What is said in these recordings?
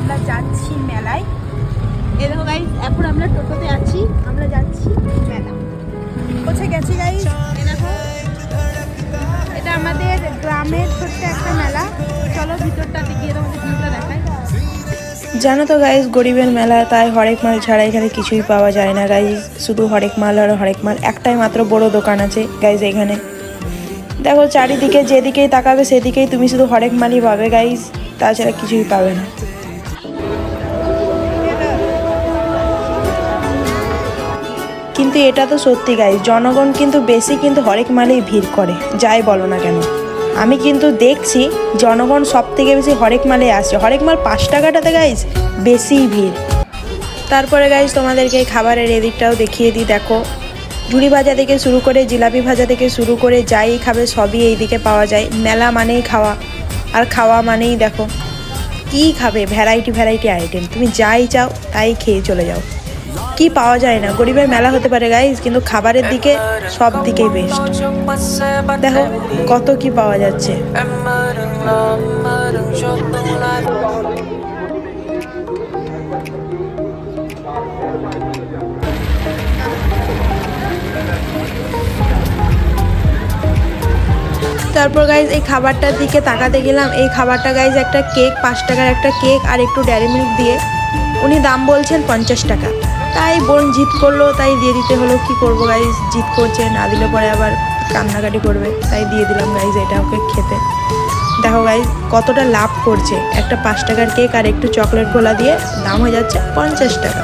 আমরা যাচ্ছি মেলায়। এ দেখো এখন আমরা টোটোতে আছি, আমরা যাচ্ছি মেলা। কোথায় গেছি দেখো। এটা আমাদের গ্রামের ছোট্ট একটা মেলা। চলো ভিতরটাতে গিয়ে তোমাদের ভিতরটা জানো তো গাইজ গরিবের মেলা, তাই হরেক মাল ছাড়া এখানে কিছুই পাওয়া যায় না গাইজ শুধু হরেক মাল আর হরেক মাল। একটাই মাত্র বড় দোকান আছে গাইজ এখানে। দেখো চারিদিকে যেদিকেই তাকাবে সেদিকেই তুমি শুধু হরেক মালই পাবে গাইজ তাছাড়া কিছুই পাবে না। কিন্তু এটা তো সত্যি গাইজ জনগণ কিন্তু বেশি কিন্তু হরেক মালেই ভিড় করে, যাই বলো না কেন। আমি কিন্তু দেখছি জনগণ সব থেকে বেশি হরেক মালে আসছে হরেক মাল পাঁচ টাকাটাতে গাইজ বেশিই ভিড়। তারপরে গাইজ তোমাদেরকে এই খাবারের এদিকটাও দেখিয়ে দিই, দেখো। ঝুড়ি ভাজা থেকে শুরু করে জিলাপি ভাজা থেকে শুরু করে যাই খাবে সবই এইদিকে পাওয়া যায়, মেলা মানেই খাওয়া, আর খাওয়া মানেই দেখো। কী খাবে? ভ্যারাইটি ভ্যারাইটি আইটেম তুমি যাই চাও, তাই খেয়ে চলে যাও। কি পাওয়া যায় না। গরিবের মেলা হতে পারে গাইজ কিন্তু খাবারের দিকে সব দিকেই বেস্ট দেখো কত কি পাওয়া যাচ্ছে। তারপর গাইজ এই খাবারটার দিকে তাকাতে গেলাম। এই খাবারটা গাইজ একটা কেক পাঁচ টাকার একটা কেক আর একটু ড্যারি মিল্ক দিয়ে। উনি দাম বলছেন পঞ্চাশ টাকা। তাই বোন জিত করল, তাই দিয়ে দিতে হলো। কি করব গাইজ জিত করছে, না দিলে পরে আবার কান্নাকাটি করবে। তাই দিয়ে দিলাম গাইজ এটা ওকে খেতে। দেখো গাইজ কতটা লাভ করছে। একটা পাঁচ টাকার কেক আর একটু চকলেট গোলা দিয়ে দাম হয়ে যাচ্ছে পঞ্চাশ টাকা।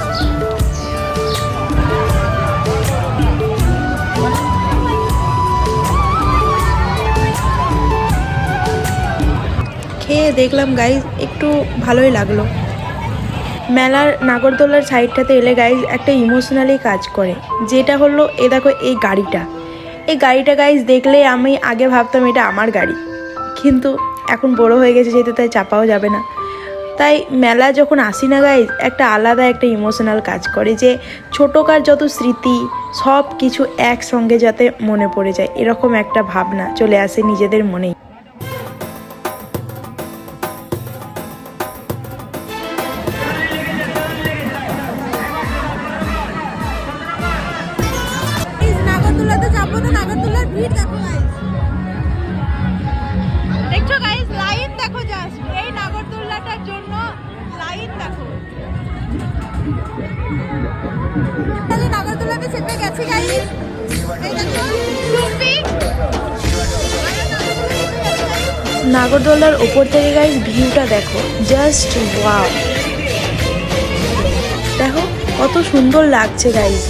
খেয়ে দেখলাম গাইজ একটু ভালোই লাগল। মেলার নাগরদোলার সাইডটাতে এলে গাইজ একটা ইমোশনালি কাজ করে। যেটা হলো, এ দেখো, এই গাড়িটা। এই গাড়িটা গাইজ দেখলে আমি আগে ভাবতাম এটা আমার গাড়ি। কিন্তু এখন বড় হয়ে গেছে যেহেতু, তাই চাপাও যাবে না। তাই মেলা যখন আসি না গাইজ একটা আলাদা একটা ইমোশনাল কাজ করে যে ছোটোকার যত স্মৃতি সব কিছু একসঙ্গে যাতে মনে পড়ে যায়, এরকম একটা ভাবনা চলে আসে নিজেদের মনেই। ভিড় দেখো দেখছ গাইজ লাইন দেখো জাস্ট এই নাগরদোলাটার জন্য লাইন দেখো। তাহলে নাগরদোলাতে চেপে গেছে গাইজ এই দেখো। টুপি। নাগরদোলার ওপর থেকে গাইজ ভিউটা দেখো। জাস্ট ওয়াও দেখো কত সুন্দর লাগছে গাইজ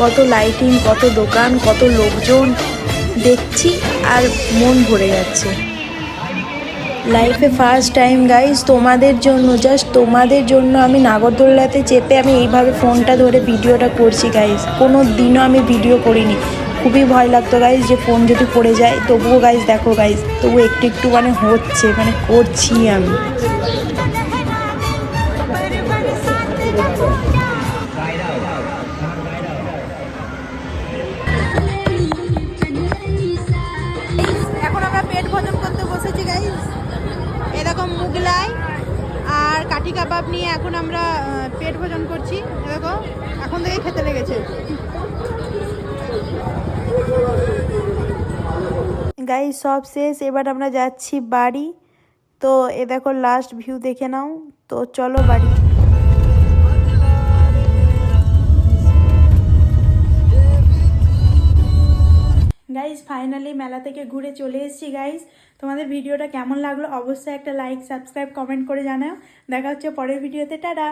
কত লাইটিং, কত দোকান, কত লোকজন, দেখছি আর মন ভরে যাচ্ছে। লাইফে ফার্স্ট টাইম গাইজ তোমাদের জন্য জাস্ট তোমাদের জন্য আমি নাগরদোল্লাতে চেপে আমি এইভাবে ফোনটা ধরে ভিডিওটা করছি গাইজ কোনো দিনও আমি ভিডিও করিনি। খুবই ভয় লাগতো গাইজ যে ফোন যদি পড়ে যায়, তবুও গাইজ দেখো গাইজ তবু একটু একটু মানে হচ্ছে মানে করছি আমি। মুগলাই আর কাঠি কাবাব নিয়ে এখন আমরা পেট ভোজন করছি। দেখো, এখন থেকে খেতে লেগেছে। গাই সব শেষ। এবার আমরা যাচ্ছি বাড়ি। তো এ দেখো লাস্ট ভিউ দেখে নাও। তো চলো বাড়ি। ফাইনালি মেলা থেকে ঘুরে চলে এসেছি গাইজ তোমাদের ভিডিওটা কেমন লাগল? অবশ্যই একটা লাইক সাবস্ক্রাইব কমেন্ট করে জানাও। দেখা হচ্ছে পরের ভিডিওতে। টাটা!